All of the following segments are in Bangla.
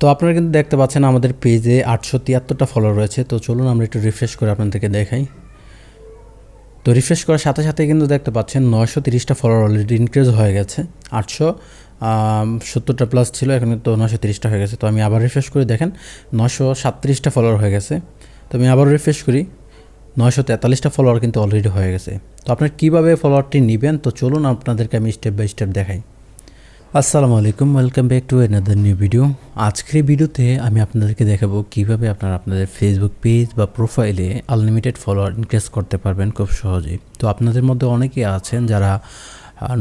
তো আপনারা কিন্তু দেখতে পাচ্ছেন আমাদের পেজে আটশো তিয়াত্তরটা ফলোয়ার রয়েছে। তো চলুন আমরা একটু রিফ্রেশ করে আপনাদেরকে দেখাই। তো রিফ্রেশ করার সাথে সাথে কিন্তু দেখতে পাচ্ছেন নয়শো তিরিশটা ফলোয়ার অলরেডি ইনক্রিজ হয়ে গেছে। আটশো সত্তরটা প্লাস ছিল, এখন তো নশো তিরিশটা হয়ে গেছে। তো আমি আবার রিফ্রেশ করে, দেখেন নশো সাতত্রিশটা ফলোয়ার হয়ে গেছে। তো আমি আবার রিফ্রেশ করি, নয়শো তেতাল্লিশটা ফলোয়ার কিন্তু অলরেডি হয়ে গেছে। তো আপনার কীভাবে ফলোয়ারটি নেবেন? তো চলুন আপনাদেরকে আমি স্টেপ বাই স্টেপ দেখাই। আসসালামু আলাইকুম welcome back to another new video আজকের ভিডিওতে আমি আপনাদেরকে দেখাবো কীভাবে আপনারা আপনাদের ফেসবুক পেজ বা প্রোফাইলে আনলিমিটেড ফলোয়ার ইনক্রিজ করতে পারবেন খুব সহজেই। তো আপনাদের মধ্যে অনেকেই আছেন যারা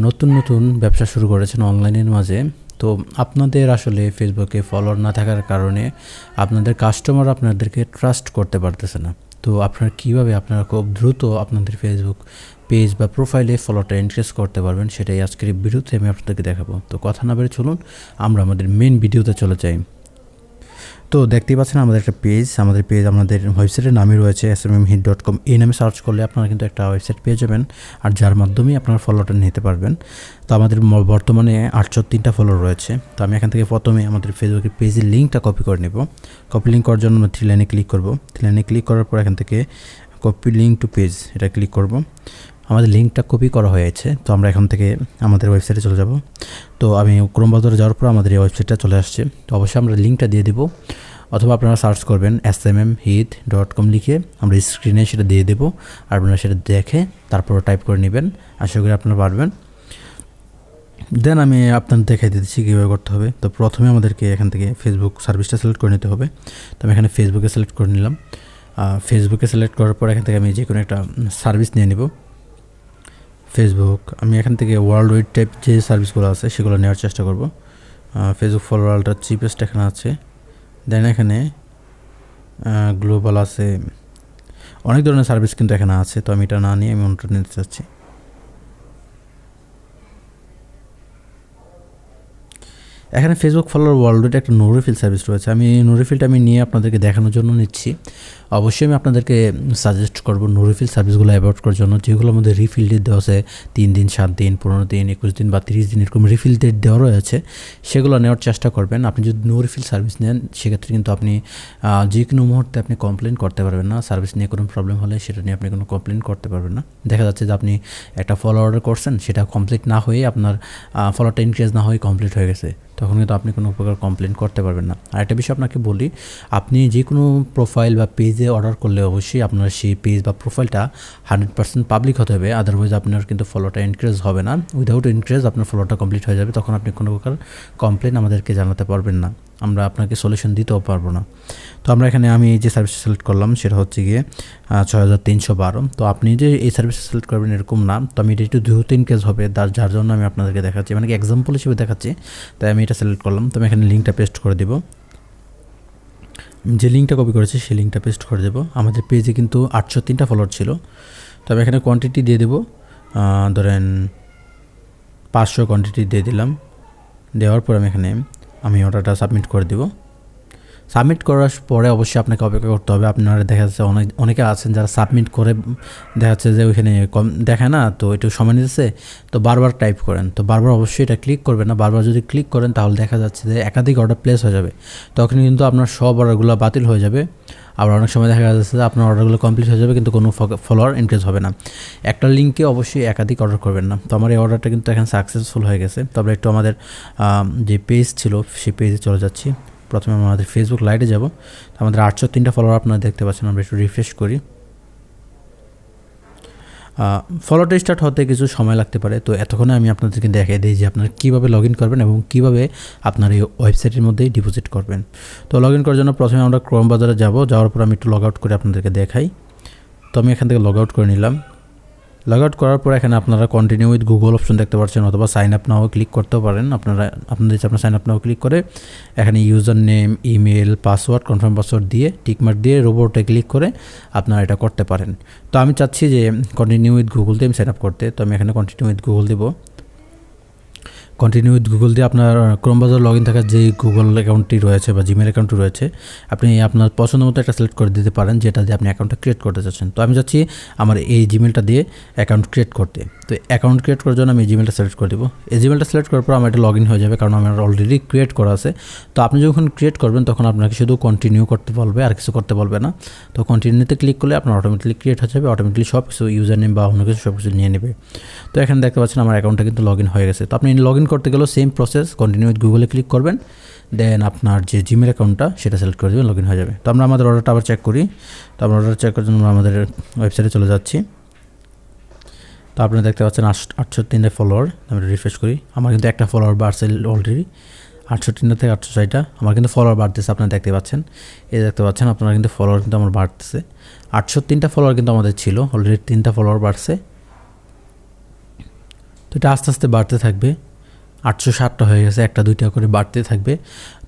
নতুন নতুন ব্যবসা শুরু করেছেন অনলাইনের মাঝে। তো আপনাদের আসলে ফেসবুকে ফলোয়ার না থাকার কারণে আপনাদের কাস্টমার আপনাদেরকে ট্রাস্ট করতে পারতেছে না। তো আপনারা কীভাবে আপনারা খুব দ্রুত আপনাদের ফেসবুক পেজ বা প্রোফাইলে ফলোটা ইনক্রিজ করতে পারবেন, সেটাই আজকের ভিডিওতে আমি আপনাদেরকে দেখাবো। তো কথা না বেড়ে চলুন, আমরা আমাদের মেন ভিডিওতে চলে যাই। তো দেখতেই পাচ্ছেন আমাদের একটা পেজ আমাদের পেজ আমাদের ওয়েবসাইটের নামই রয়েছে S M M hit dot com এই নামে সার্চ করলে আপনারা কিন্তু একটা ওয়েবসাইট পেয়ে যাবেন, আর যার মাধ্যমেই আপনারা ফলোটা নিতে পারবেন। তো আমাদের বর্তমানে আটশো তিনটা ফলো রয়েছে। তো আমি এখান থেকে প্রথমে আমাদের ফেসবুকের পেজের লিঙ্কটা কপি করে নেব। কপি লিঙ্ক করার জন্য আমরা থ্রি লাইনে ক্লিক করব। থ্রি লাইনে ক্লিক করার পর এখান থেকে কপি লিঙ্ক টু পেজ এটা ক্লিক করব। আমাদের লিঙ্কটা কপি করা হয়েছে, তো আমরা এখান থেকে আমাদের ওয়েবসাইটে চলে যাব। তো আমি ক্রোম যাওয়ার পর আমাদের এই ওয়েবসাইটটা চলে আসছে। তো অবশ্যই আমরা লিঙ্কটা দিয়ে দেবো, অথবা আপনারা সার্চ করবেন S M M hit dot com লিখে আমরা স্ক্রিনে সেটা দিয়ে দেবো, আর আপনারা সেটা দেখে তারপর টাইপ করে নেবেন। আশা করি আপনারা পারবেন। দেন আমি আপনাদের দেখাই দিচ্ছি কীভাবে করতে হবে। তো প্রথমে আমাদেরকে এখান থেকে ফেসবুক সার্ভিসটা সিলেক্ট করে নিতে হবে। তো আমি এখানে ফেসবুকে সিলেক্ট করে নিলাম। ফেসবুকে সিলেক্ট করার পর এখান থেকে আমি যে কোনো একটা সার্ভিস নিয়ে নিব। ফেসবুক আমি এখান থেকে ওয়ার্ল্ড ওয়েড টাইপ যে সার্ভিসগুলো আছে, সেগুলো নেওয়ার চেষ্টা করব। ফেসবুক ফলোয়ারটা চিপেস্ট এখানে আছে। দেন এখানে গ্লোবাল আছে। অনেক ধরনের সার্ভিস কিন্তু এখানে আছে, তো আমি এটা না নিয়ে আমি অন্যটা নিতে চাচ্ছি। এখানে ফেসবুক ফলোয়ার ওয়ার্ল্ডের একটা নো রিফিল সার্ভিস রয়েছে। আমি নো রিফিলটা আমি নিয়ে আপনাদেরকে দেখানোর জন্য নিচ্ছি। অবশ্যই আমি আপনাদেরকে সাজেস্ট করব নো রিফিল সার্ভিসগুলো অ্যাভয়েড করার জন্য। যেগুলোর মধ্যে রিফিল ডেট দেওয়া আছে, তিন দিন, সাত দিন, পনেরো দিন, একুশ দিন বা তিরিশ দিন এরকম রিফিল ডেট দেওয়া রয়েছে, সেগুলো নেওয়ার চেষ্টা করবেন। আপনি যদি নো রিফিল সার্ভিস নেন, সেক্ষেত্রে কিন্তু আপনি যে কোনো মুহূর্তে আপনি কমপ্লেন করতে পারবেন না। সার্ভিস নিয়ে কোনো প্রবলেম হলে সেটা নিয়ে আপনি কোনো কমপ্লেন করতে পারবেন না। দেখা যাচ্ছে যে আপনি একটা ফলো অর্ডার করছেন, সেটা কমপ্লিট না হয়ে আপনার ফলোটা ইনক্রিজ না হয়ে কমপ্লিট হয়ে গেছে। তখন কিন্তু আপনি কোনো প্রকার কমপ্লেন করতে পারবেন না। আর একটা বিষয় আপনাকে বলি, আপনি যে কোনো প্রোফাইল বা পেজে অর্ডার করলে অবশ্যই আপনার সেই পেজ বা প্রোফাইলটা হান্ড্রেড পার্সেন্ট পাবলিক হতে হবে। আদারওয়াইজ আপনার কিন্তু ফলোটা ইনক্রিজ হবে না। উইদাউট ইনক্রিজ আপনার ফলোটা কমপ্লিট হয়ে যাবে। তখন আপনি কোনো প্রকার কমপ্লেন আমাদেরকে জানাতে পারবেন না। আমরা আপনাকে সলিউশন দিতেও পারব না। তো আমরা এখানে আমি এই যে সার্ভিস সিলেক্ট করলাম সেটা হচ্ছে গিয়ে ছয় হাজার তিনশো বারো। তো আপনি যে এই সার্ভিস সিলেক্ট করবেন এরকম না, তো আমি এটা একটু দু তিন ইনকেজ হবে, তার যার জন্য আমি আপনাদেরকে দেখাচ্ছি। মানে এক্সাম্পল হিসেবে দেখাচ্ছি, তাই আমি এটা সিলেক্ট করলাম। তো আমি এখানে লিঙ্কটা পেস্ট করে দেবো। যে লিঙ্কটা কপি করেছি, সেই লিঙ্কটা পেস্ট করে দেবো। আমাদের পেজে কিন্তু আটশো তিনটা ফলোয়ার ছিল। তো আমি এখানে কোয়ান্টিটি দিয়ে দেবো। ধরেন পাঁচশো কোয়ান্টিটি দিয়ে দিলাম। দেওয়ার পর আমি এখানে আমি অর্ডারটা সাবমিট করে দেবো। সাবমিট করার পরে অবশ্যই আপনাকে অপেক্ষা করতে হবে। আপনারা দেখা যাচ্ছে অনেক, অনেকে আছেন যারা সাবমিট করে দেখা যাচ্ছে যে ওইখানে কম দেখে না, তো একটু সময় নিতেছে, তো বারবার টাইপ করেন। তো বারবার অবশ্যই এটা ক্লিক করবেন না। বারবার যদি ক্লিক করেন তাহলে দেখা যাচ্ছে যে একাধিক অর্ডার প্লেস হয়ে যাবে। তখন কিন্তু আপনার সব অর্ডারগুলো বাতিল হয়ে যাবে। আবার অনেক সময় দেখা যাচ্ছে যে আপনার অর্ডারগুলো কমপ্লিট হয়ে যাবে, কিন্তু কোনো ফলোয়ার ইনক্রিজ হবে না। একটা লিঙ্কে অবশ্যই একাধিক অর্ডার করবেন না। তো আমার এই অর্ডারটা কিন্তু এখন সাকসেসফুল হয়ে গেছে। তবে একটু আমাদের যে পেজ ছিল, সেই পেজে চলে যাচ্ছি। প্রথমে আমাদের ফেসবুক লাইটে যাব। তো আমাদের আটশো তিনটা ফলোয়ার আপনারা দেখতে পাচ্ছেন, আমরা একটু রিফ্রেশ করি। ফলোটা স্টার্ট হতে কিছু সময় লাগতে পারে। তো এতক্ষণে আমি আপনাদেরকে দেখাই দিই যে আপনারা কীভাবে লগ ইন করবেন এবং কীভাবে আপনার এই ওয়েবসাইটের মধ্যেই ডিপোজিট করবেন। তো লগ ইন করার জন্য প্রথমে আমরা ক্রোম বাজারে যাব। যাওয়ার পর আমি একটু লগ আউট করে আপনাদেরকে দেখাই। তো আমি এখান থেকে লগ আউট করে নিলাম। লগ আউট করার পর এখানে আপনারা কন্টিনিউ উইথ গুগল অপশন দেখতে পাচ্ছেন অথবা সাইন আপ নাও ক্লিক করতে পারেন। আপনারা, আপনাদের আপনার সাইন আপ নাও ক্লিক করে এখানে user name email password confirm password দিয়ে টিকমার্ক দিয়ে রোবটে ক্লিক করে আপনারা এটা করতে পারেন। তো আমি চাচ্ছি যে কন্টিনিউ উইথ গুগল দিয়ে আমি সাইন আপ করতে। তো আমি এখানে কন্টিনিউ উইথ গুগল দেবো। কন্টিনিউ গুগল দিয়ে আপনার ক্রোম বাজার লগ ইন থাকার যে গুগল অ্যাকাউন্টটি রয়েছে বা জিমেল অ্যাকাউন্টটি রয়েছে, আপনি আপনার পছন্দ মতো একটা সিলেক্ট করে দিতে পারেন, যেটা দিয়ে আপনি অ্যাকাউন্টটা ক্রিয়েট করতে চাচ্ছেন। তো আমি যাচ্ছি আমার এই জিমেলটা দিয়ে অ্যাকাউন্ট ক্রিয়েট করতে। তো অ্যাকাউন্ট ক্রিয়েট করার জন্য আমি এই জিমেলটা সিলেক্ট করে দেবো। এই জিমেলটা সিলেক্ট করার পর আমার এটা লগ ইন হয়ে যাবে, কারণ আমার অলরেডি ক্রিয়েট করা আছে। তো আপনি যখন ক্রিয়েট করবেন, তখন আপনাকে শুধু কন্টিনিউ করতে বলবে, আর কিছু করতে বলবে না। তো কন্টিনিউতে ক্লিক করলে আপনার অটোমেটিকলি ক্রিয়েট হয়ে যাবে অটোমেটিকলি সব কিছু ইউজার নেম বা অন্য কিছু সব কিছু নিয়ে নেবে। তো এখানে দেখতে পাচ্ছেন আমার অ্যাকাউন্টটা কিন্তু লগ ইন হয়ে গেছে। তো আপনি লগ ইন করতে গেলেও সেম প্রসেস কন্টিনিউ গুগলে ক্লিক করবেন দেন আপনার যে জিমেল অ্যাকাউন্টটা সেটা সিলেক্ট করে দেবেন লগ হয়ে যাবে। তো আমরা আমাদের অর্ডারটা আবার চেক করি। তো আমরা অর্ডার চেক করার জন্য আমাদের ওয়েবসাইটে চলে যাচ্ছি। তো আপনারা দেখতে পাচ্ছেন আটশো তিনটে ফলোয়ার আমরা রিফ্রেশ করি। আমার কিন্তু একটা ফলোয়ার বাড়ছে অলরেডি আটশো তিনটা থেকে আটশো ছয়টা আমার কিন্তু ফলোয়ার বাড়তেছে, আপনারা দেখতে পাচ্ছেন। এই দেখতে পাচ্ছেন, আপনারা কিন্তু ফলোয়ার কিন্তু আমার বাড়তেছে। আটশো তিনটা ফলোয়ার কিন্তু আমাদের ছিল অলরেডি তিনটা ফলোয়ার বাড়ছে। তো এটা আস্তে আস্তে বাড়তে থাকবে। আটশো ষাটটা হয়ে গেছে, একটা, দুইটা করে বাড়তে থাকবে।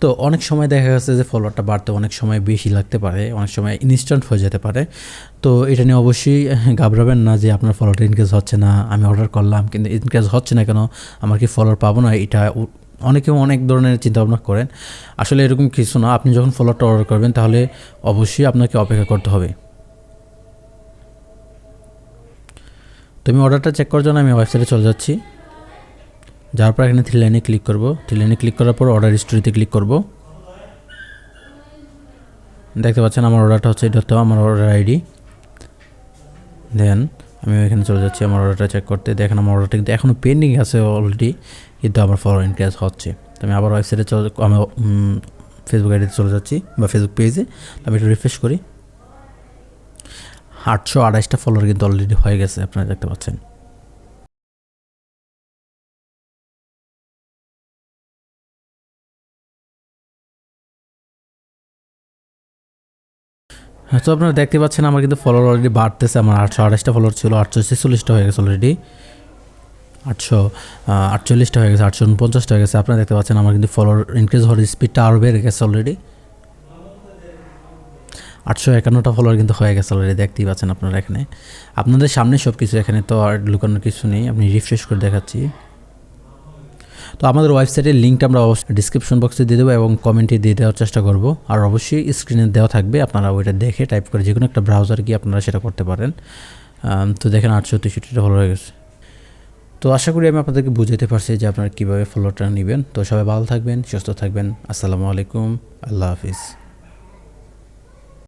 তো অনেক সময় দেখা গেছে যে ফলোয়ারটা বাড়তে অনেক সময় বেশি লাগতে পারে, অনেক সময় ইনস্ট্যান্ট হয়ে যেতে পারে। তো এটা নিয়ে অবশ্যই ঘাবড়াবেন না যে আপনার ফলোয়ারটা ইনকেজ হচ্ছে না, আমি অর্ডার করলাম, কিন্তু ইনকেজ হচ্ছে না কেন, আমার কি ফলোয়ার পাবো না, এটা অনেকে অনেক ধরনের চিন্তাভাবনা করেন। আসলে এরকম কিছু না, আপনি যখন ফলোয়ারটা অর্ডার করবেন, তাহলে অবশ্যই আপনাকে অপেক্ষা করতে হবে। তো আমি অর্ডারটা চেক করার জন্য আমি ওয়েবসাইটে চলে যাচ্ছি। যাওয়ার পর এখানে থ্রি লাইনে ক্লিক করব। থ্রি লাইনে ক্লিক করার পর অর্ডার হিস্টোরিতে ক্লিক করব। দেখতে পাচ্ছেন আমার অর্ডারটা হচ্ছে, এটা হচ্ছে আমার অর্ডার আইডি দেন আমি এখানে চলে যাচ্ছি আমার অর্ডারটা চেক করতে। দেখেন আমার অর্ডারটা কিন্তু এখনও পেন্ডিং আছে অলরেডি কিন্তু আমার ফলোয়ার ইনক্রিজ হচ্ছে। তো আমি আবার ওয়েবসাইটে চলে, আমি ফেসবুক আইডিতে চলে যাচ্ছি, বা ফেসবুক পেজে আমি একটু রিফ্রেশ করি। আটশো আঠাশটা ফলোয়ার কিন্তু অলরেডি হয়ে গেছে, আপনারা দেখতে পাচ্ছেন। তো আপনারা দেখতে পাচ্ছেন আমার কিন্তু ফলোয়ার অলরেডি বাড়তেছে। আমার আটশো আঠাশটা ফলোয়ার ছিল, আটশো ছেচল্লিশটা হয়ে গেছে অলরেডি আটশো আটচল্লিশটা হয়ে গেছে, আটশো উনপঞ্চাশটা হয়ে গেছে। আপনারা দেখতে পাচ্ছেন আমার কিন্তু ফলোয়ার ইনক্রিজ হওয়ার স্পিডটা আরও বেড়ে গেছে অলরেডি আটশো একান্নটা ফলোয়ার কিন্তু হয়ে গেছে অলরেডি দেখতেই পাচ্ছেন আপনারা এখানে। আপনাদের সামনে সব কিছু এখানে তো আর লুকানোর কিছু নেই। আপনি রিফ্রেশ করে দেখাচ্ছি। তো আমাদের ওয়েবসাইটের লিঙ্কটা আমরা অবশ্যই ডিসক্রিপশন বক্সে দিয়ে দেবো এবং কমেন্টে দিয়ে দেওয়ার চেষ্টা করব। আর অবশ্যই স্ক্রিনে দেওয়া থাকবে, আপনারা ওইটা দেখে টাইপ করে যে কোনো একটা ব্রাউজার গিয়ে আপনারা সেটা করতে পারেন। তো দেখেন আটশো তেষট্টিটা ভালো হয়ে গেছে। তো আশা করি আমি আপনাদেরকে বুঝাতে পারছি যে আপনারা কীভাবে ফলোটা নেবেন। তো সবাই ভালো থাকবেন, সুস্থ থাকবেন। আসসালামু আলাইকুম, আল্লাহ হাফিজ।